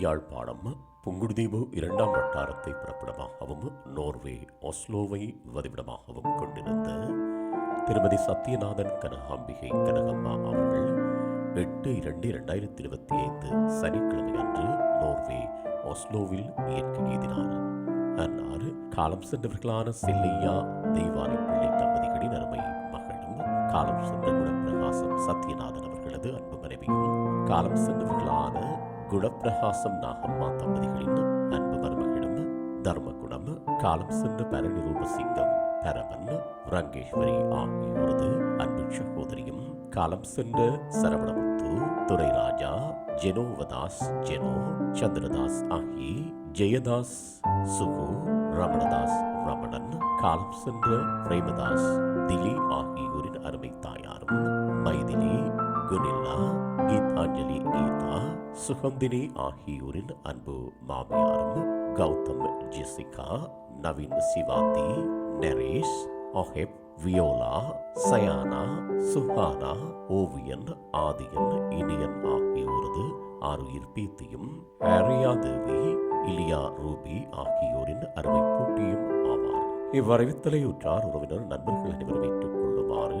யாழ்ப்பாணம் புங்குடுதீவு இரண்டாம் வட்டாரத்தை பிறப்பிடமாகவும் நோர்வே ஒஸ்லோவை வதிவிடமாகவும் கொண்டிருந்த திருமதி சத்யநாதன் கனகாம்பிகை கனகம்மா அவர்கள் எட்டு இரண்டு இரண்டாயிரத்தி இருபத்தி ஐந்து சனிக்கிழமை அன்று நோர்வே ஒஸ்லோவில் இயற்கை எய்தினார் அன்னாறு காலம் சென்றவர்களான செல்லையா தெய்வானை பிள்ளை தம்பதிகளின் அருமை மகளும் காலம் சென்ற குணப்பிரகாசம் சத்யநாதன் அவர்களது அன்பு மனைவியும் காலம் சென்றவர்களான குணப்பிரகாசம் நாகம்மா தம்பதிகளின் அன்பு மருமகளும் தர்மகுணம் காலம் சென்ற பரணி ரூபசிங்கம் பரமன் ரங்கேஸ்வரி ஆகியோரது அன்பு சகோதரியும் காலம் சென்ற சரவணமுத்து துரைராஜா ஜெனோவதாஸ் ஜெனோ சந்திரதாஸ் ஆகி ஜெயதாஸ் சுகு ரமணதாஸ் ரமணன் காலம் சென்ற பிரேமதாஸ் திலி ஆகியோரின் அருமை தாயாரும் மைதிலி குனில்லா சுகந்தினி ஆகியோரின் அன்பு மாமியாரும் கௌதம் ஜெசிகா நவீன் சிவாந்தி நரேஷ் அஹெப் வியோலா சயானா சுஹானா ஓவியன் ஆதியன் இனியன் ஆகியோரது ஆறுயிர் பீத்தியும் ஹரியா தேவி இலியா ரூபி ஆகியோரின் அருமை பூட்டியும் ஆவார். இவ்வரவித்தலையுற்றார் உறவினர் நண்பர்கள் அனைவரும் ஏற்றுக்கொள்ளுமாறு